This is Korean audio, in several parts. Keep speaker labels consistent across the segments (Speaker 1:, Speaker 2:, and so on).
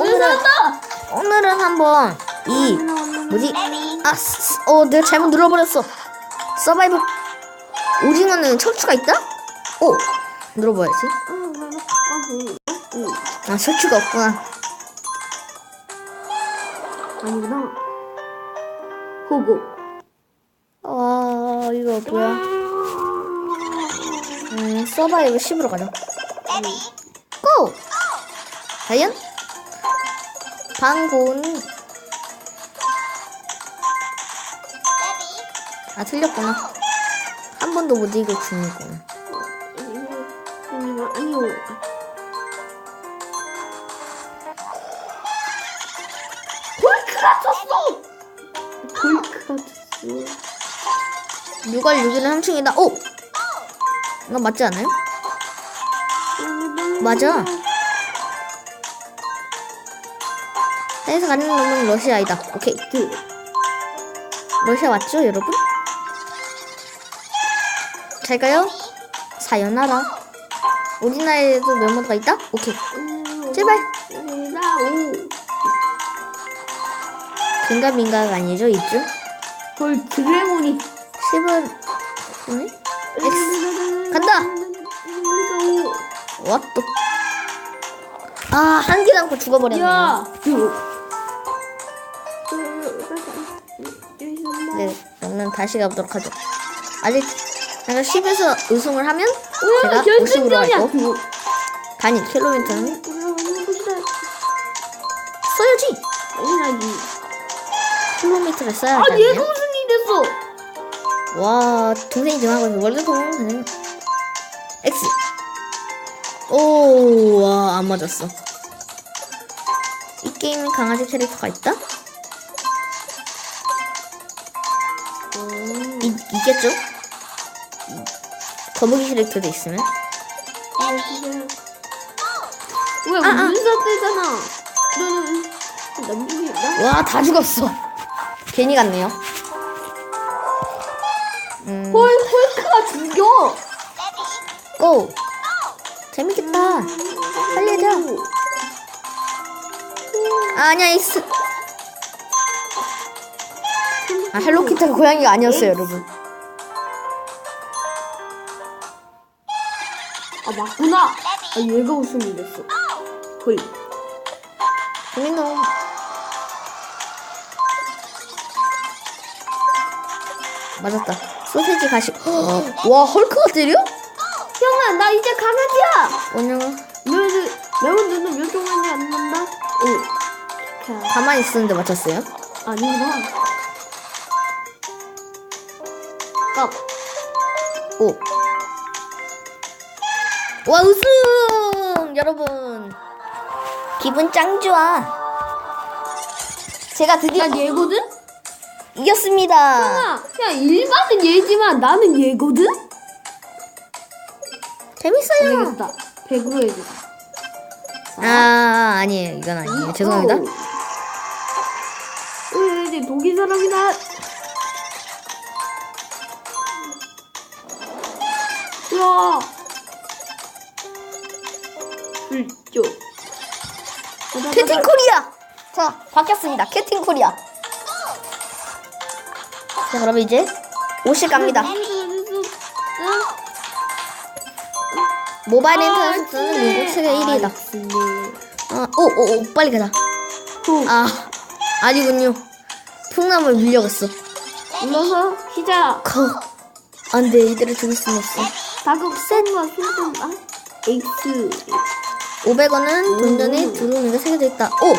Speaker 1: 오늘은
Speaker 2: 다
Speaker 1: 오늘은 한번 이 뭐지? 아, 스- 어, 내가 잘못 눌러버렸어. 서바이벌 오징어는 척추가 있다? 오, 눌러봐야지. 아, 척추가 없구나.
Speaker 2: 아니구나. 호고.
Speaker 1: 와, 이거 뭐야? 음, 서바이벌 10으로 가자. 고! 과연? 방고는 아 틀렸구나. 한 번도 못 이기고 죽는구나.
Speaker 2: 아니요. 헐크가 쳤어! 헐크가 쳤어.
Speaker 1: 6월 6일은 함충이다. 오! 이거 맞지 않아요? 맞아. 해에서 가는 놈은 러시아이다. 오케이.
Speaker 2: 그,
Speaker 1: 러시아 맞죠, 여러분? 잘 가요? 사연하라. 우리나라에도 멤버가 있다? 오케이. 제발.
Speaker 2: 나, 오.
Speaker 1: 긴가 민가가 아니죠, 이쯤?
Speaker 2: 헐, 드래곤이.
Speaker 1: 10은, 네? X. 간다! 왓 또. 아, 한 개 남고 죽어버렸네요.
Speaker 2: 야!
Speaker 1: 네, 그러면 다시 가보도록 하죠. 아직 내가 10에서 우승을 하면 제가 50으로 갈 거. 단위 킬로미터는 써야지.
Speaker 2: 당연하지.
Speaker 1: 킬로미터를 써야
Speaker 2: 아. 얘가 우승이 됐어!
Speaker 1: 와, 동생이 지금 하고 있어. 월드 동생은 X. 오, 와, 안 맞았어. 이 게임에 강아지 캐릭터가 있다? 이, 있겠죠? 거북이 캐릭터도 있으면?
Speaker 2: 왜
Speaker 1: 아, 아.
Speaker 2: 너는 남중이다.
Speaker 1: 와, 다 죽었어. 괜히 갔네요. 음,
Speaker 2: 헐, 헐크가 죽여.
Speaker 1: 고! 재밌겠다. 빨리 하자. 아, 아니야, 있어. 아, 헬로키티가 고양이가 아니었어요, 여러분.
Speaker 2: 아 맞구나. 아 얘가 우승이 됐어. 헐.
Speaker 1: 재밌노. 맞았다. 소세지 가시. 와, 헐크가 때려?
Speaker 2: 형아 나 이제 강아지야.
Speaker 1: 오늘
Speaker 2: 너는 매운 눈은 몇 동안이 안 난다. 오. 자,
Speaker 1: 가만히 있었는데 맞췄어요?
Speaker 2: 아니구나.
Speaker 1: 깝. 오. 와, 우승! 여러분. 기분 짱 좋아. 제가 드디어
Speaker 2: 난 얘거든.
Speaker 1: 이겼습니다.
Speaker 2: 그냥 일반은 얘지만 나는 얘거든.
Speaker 1: 재밌어요.
Speaker 2: 알겠다. 100으로 해줘.
Speaker 1: 아, 아니에요. 이건 아니에요. 죄송합니다.
Speaker 2: 어, 이제 독일 사람이다. 야. 불조.
Speaker 1: 캐팅 코리아! 자, 바뀌었습니다. 캐팅 코리아. 자, 그럼 이제 50 갑니다. 모바일 인터넷은 미국 세계 1위다. 아, 오, 오, 오, 빨리 가자. 아, 아니군요. 풍남을 밀려갔어.
Speaker 2: 눌러서 시작.
Speaker 1: 커. 안 돼, 이대로 죽일 순 없어.
Speaker 2: 다급 센과 소금 아 X
Speaker 1: 500원은 돈전에 들어오는 게 새겨져 있다. 오!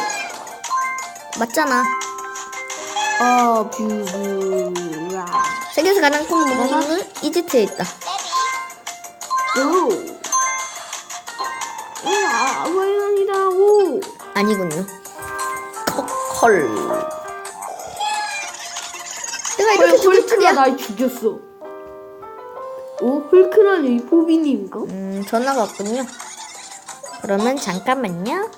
Speaker 1: 맞잖아.
Speaker 2: 어 뷰라
Speaker 1: 세계에서 가장 큰 모바일은 이집트에 있다.
Speaker 2: 오. 아, 아니다 오.
Speaker 1: 아니군요. 커, 헐. 내가 이렇게 죽일 줄이야.
Speaker 2: 날 죽였어. 오 헐크라니 포비님인가?
Speaker 1: 음, 전화가 왔군요. 그러면 잠깐만요.